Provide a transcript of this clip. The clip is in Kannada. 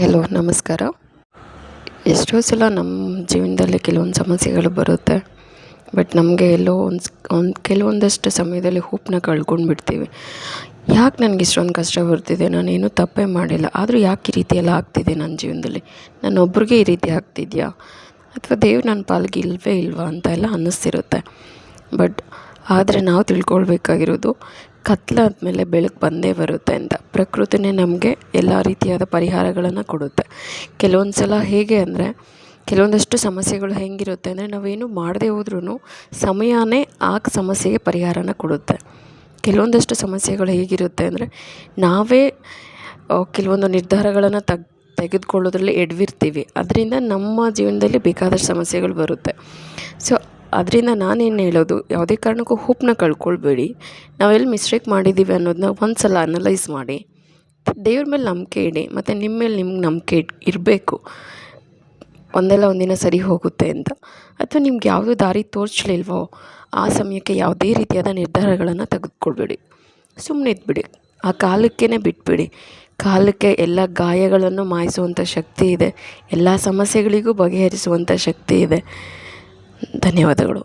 ಹಲೋ, ನಮಸ್ಕಾರ. ಎಷ್ಟೋ ಸಲ ನಮ್ಮ ಜೀವನದಲ್ಲಿ ಕೆಲವೊಂದು ಸಮಸ್ಯೆಗಳು ಬರುತ್ತೆ, ಬಟ್ ನಮಗೆ ಎಲ್ಲೋ ಒಂದು ಒಂದು ಕೆಲವೊಂದಷ್ಟು ಸಮಯದಲ್ಲಿ ಹೂಪನ್ನ ಕಳ್ಕೊಂಡು ಬಿಡ್ತೀವಿ ಯಾಕೆ ನನಗೆ ಇಷ್ಟೊಂದು ಕಷ್ಟ ಬರ್ತಿದೆ? ನಾನೇನು ತಪ್ಪೇ ಮಾಡಿಲ್ಲ. ಆದರೂ ಯಾಕೆ ಈ ರೀತಿಯೆಲ್ಲ ಆಗ್ತಿದೆ ನನ್ನ ಜೀವನದಲ್ಲಿ? ನಾನೊಬ್ರಿಗೆ ಈ ರೀತಿ ಆಗ್ತಿದೆಯಾ? ಅಥವಾ ದೇವ್ರು ನನ್ನ ಪಾಲಿಗೆ ಇಲ್ವೇ ಇಲ್ವಾ ಅಂತ ಎಲ್ಲ ಅನ್ನಿಸ್ತಿರುತ್ತೆ. ಬಟ್ ಆದರೆ ನಾವು ತಿಳ್ಕೊಳ್ಬೇಕಾಗಿರೋದು ಕತ್ಲಾದ್ಮೇಲೆ ಬೆಳಕು ಬಂದೇ ಬರುತ್ತೆ ಅಂತ. ಪ್ರಕೃತಿನೇ ನಮಗೆ ಎಲ್ಲ ರೀತಿಯಾದ ಪರಿಹಾರಗಳನ್ನು ಕೊಡುತ್ತೆ. ಕೆಲವೊಂದು ಸಲ ಹೇಗೆ ಅಂದರೆ ಕೆಲವೊಂದಷ್ಟು ಸಮಸ್ಯೆಗಳು ಹೆಂಗಿರುತ್ತೆ ಅಂದರೆ ನಾವೇನು ಮಾಡದೇ ಹೋದ್ರೂ ಸಮಯನೇ ಆ ಸಮಸ್ಯೆಗೆ ಪರಿಹಾರನ ಕೊಡುತ್ತೆ. ಕೆಲವೊಂದಷ್ಟು ಸಮಸ್ಯೆಗಳು ಹೇಗಿರುತ್ತೆ ಅಂದರೆ ನಾವೇ ಕೆಲವೊಂದು ನಿರ್ಧಾರಗಳನ್ನು ತಗ್, ತೆಗೆದುಕೊಳ್ಳೋದ್ರಲ್ಲಿ ಎಡವಿರ್ತೀವಿ. ಅದರಿಂದ ನಮ್ಮ ಜೀವನದಲ್ಲಿ ಬೇಕಾದಷ್ಟು ಸಮಸ್ಯೆಗಳು ಬರುತ್ತೆ. ಸೊ ಅದರಿಂದ ನಾನೇನು ಹೇಳೋದು, ಯಾವುದೇ ಕಾರಣಕ್ಕೂ ಹೋಪ್ನ ಕಳ್ಕೊಳ್ಬೇಡಿ. ನಾವೆಲ್ಲಿ ಮಿಸ್ಟೇಕ್ ಮಾಡಿದ್ದೀವಿ ಅನ್ನೋದನ್ನ ಒಂದು ಸಲ ಅನಲೈಸ್ ಮಾಡಿ. ದೇವ್ರ ಮೇಲೆ ನಂಬಿಕೆ ಇಡಿ, ಮತ್ತು ನಿಮ್ಮ ಮೇಲೆ ನಿಮ್ಗೆ ನಂಬಿಕೆ ಇರಬೇಕು. ಒಂದಲ್ಲ ಒಂದಿನ ಸರಿ ಹೋಗುತ್ತೆ ಅಂತ. ಅಥವಾ ನಿಮ್ಗೆ ಯಾವುದೂ ದಾರಿ ತೋರಿಸ್ಲಿಲ್ವೋ, ಆ ಸಮಯಕ್ಕೆ ಯಾವುದೇ ರೀತಿಯಾದ ನಿರ್ಧಾರಗಳನ್ನು ತೆಗೆದುಕೊಳ್ಬೇಡಿ. ಸುಮ್ಮನೆ ಇದ್ಬಿಡಿ. ಆ ಕಾಲಕ್ಕೇ ಬಿಟ್ಬಿಡಿ. ಕಾಲಕ್ಕೆ ಎಲ್ಲ ಗಾಯಗಳನ್ನು ಮಾಯಿಸುವಂಥ ಶಕ್ತಿ ಇದೆ. ಎಲ್ಲ ಸಮಸ್ಯೆಗಳಿಗೂ ಬಗೆಹರಿಸುವಂಥ ಶಕ್ತಿ ಇದೆ. ధన్యవాదಗಳು